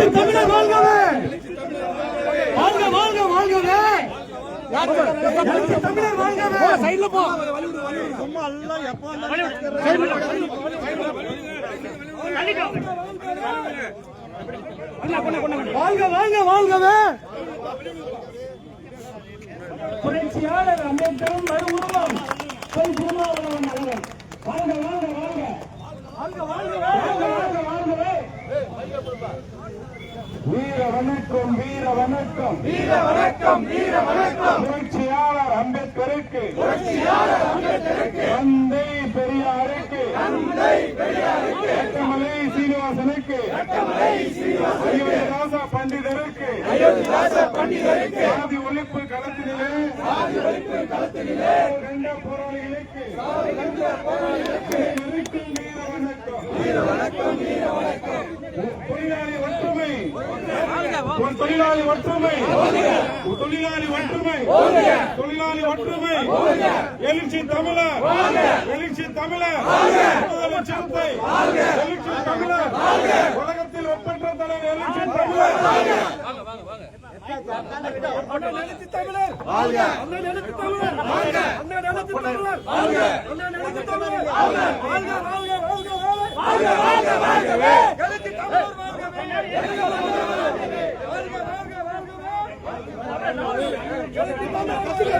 எழுச்சி தமிழர் வாழ்கவே வாழ்க வாழ்க வாழ்கவே எழுச்சி தமிழர் வாழ்கவே சைடுல போ வாழ்க வாழ்க வாழ்கவே புரட்சியாளர் அம்பேத்கரும் மறு உருவம் பொய் திருமாவளவன் நகரம் வாழ்க வாழ்க வாழ்க வாழ்க வாழ்க வாழ்க வீர வணக்கம் வீர வணக்கம் வீர வணக்கம் வீர வணக்கம் புரட்சியாளர் அம்பேத்கருக்கு. புரட்சியாளர் அம்பேத்கருக்கு. தந்தை பெரியாருக்கு. தந்தை பெரியாருக்கு. ரத்தமலை சீனிவாசனுக்கு. ரத்தமலை சீனிவாசன் அயோத்திதாச பண்டிதருக்கு. அயோத்திதாச பண்டிதருக்கு. சாதி ஒழிப்பு களத்திலே. சாதி ஒழிப்பு களத்திலே. கண்ட போராளிகளுக்கு. போராளிகளுக்கு இருக்கும் வீர வணக்கம் வீர வணக்கம் வீர வணக்கம் தொழிலாளி ஒற்றுமை ஒரு தொழிலாளி ஒற்றுமை. தொழிலாளி ஒற்றுமை. தொழிலாளி ஒற்றுமை. எழுச்சி தமிழர். எழுச்சி தமிழர். விடுதலை எழுச்சி தமிழர். உலகத்தில் ஒப்பற்ற தலைவர் எழுச்சி தமிழர். எழுச்சி தமிழர் எழுச்சி தமிழர் எழுச்சி தமிழர் எழுச்சி தமிழர் வாழ்க வாழ்க வாழ்க வாழ்க வாழ்க வாழ்கவே எழுச்சி தமிழர் வாழ்கவே எழுச்சி தமிழர் வாழ்கவே வாழ்க வாழ்க வாழ்கவே எழுச்சி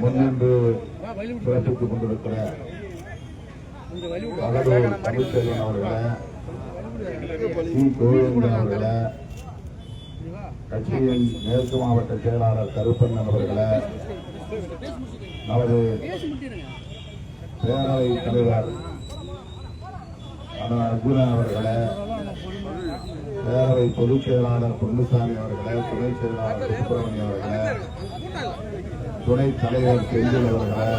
முன்னின்று சிறப்பித்துக் கொண்டிருக்கிற கடலூர் தமிழ்ச்செல்வன் அவர்களே சி. கோவிந்தன் அவர்களே கட்சியின் மேற்கு மாவட்ட செயலாளர் கருப்பண்ணன் அவர்களை நமது பேரவை தலைவர் அண்ணன் அர்ஜுனன் அவர்களை பேரவை பொதுச் செயலாளர் பொன்னுசாமி அவர்களே துணை செயலாளர் சுப்பிரமணியம் அவர்களே துணை தலைவர் செந்தில் அவர்களே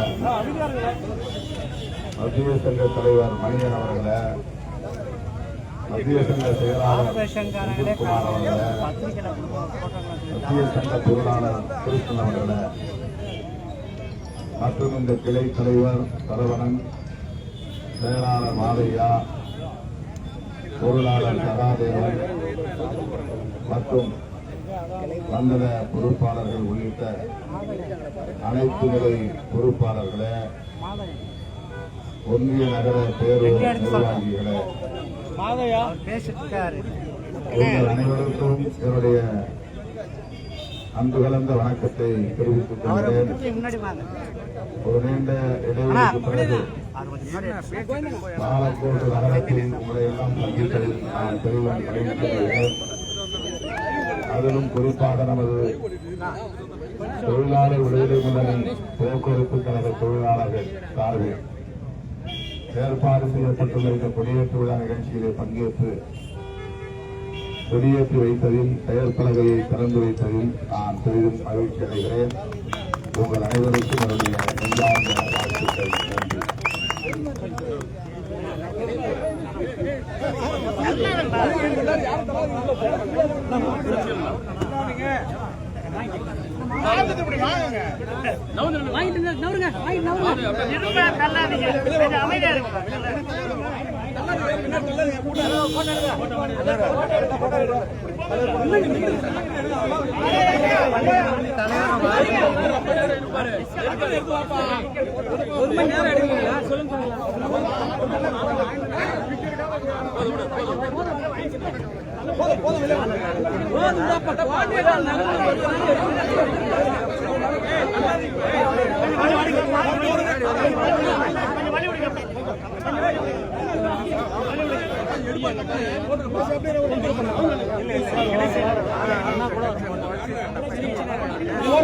மத்திய சங்க தலைவர் மணியன் அவர்களே மத்திய சங்க செயலாளர் குமார் அவர்களே மத்திய சங்க பொருளாளர் கிருஷ்ணன் அவர்களே மற்றும் இந்த கிளை தலைவர் சரவணன் செயலாளர் மாதையா பொருளாளர் சகாதேவன் மற்றும் மண்டல பொறுப்பாளர்கள் உள்ளிட்ட அனைத்து நிலை பொறுப்பாளர்களே ஒன்றிய நகர பேரூர் நிர்வாகிகளே. உங்கள் அனைவருக்கும் என்னுடைய அன்பு கலந்த வணக்கத்தை தெரிவித்துக் கொள்கிறேன். ஒரு நீண்ட இடைவெளிக்கு பிறகு பாலக்கோடு நகரத்தில் உங்களை எல்லாம் சந்தித்ததில் நான் பெரிதும் மகிழ்ச்சியடைகிறேன் அதிலும் குறிப்பாக நமது தொழிலாளர் விடுதலை முன்னணி போக்குவரத்து கழக தொழிலாளர்கள் சார்பில் ஏற்பாடு செய்யப்பட்டுள்ள இந்த கொடியேற்று விழா நிகழ்ச்சியிலே பங்கேற்று கொடியேற்றி வைத்ததில் பெயர் பலகையை திறந்து வைத்ததில் நான் பெரிதும் மகிழ்ச்சி அடைகிறேன். உங்கள் அனைவருக்கும் என்னுடைய நெஞ்சார்ந்த வாழ்த்துக்கள் நன்றி அமைதியா இருக்கும் போதும்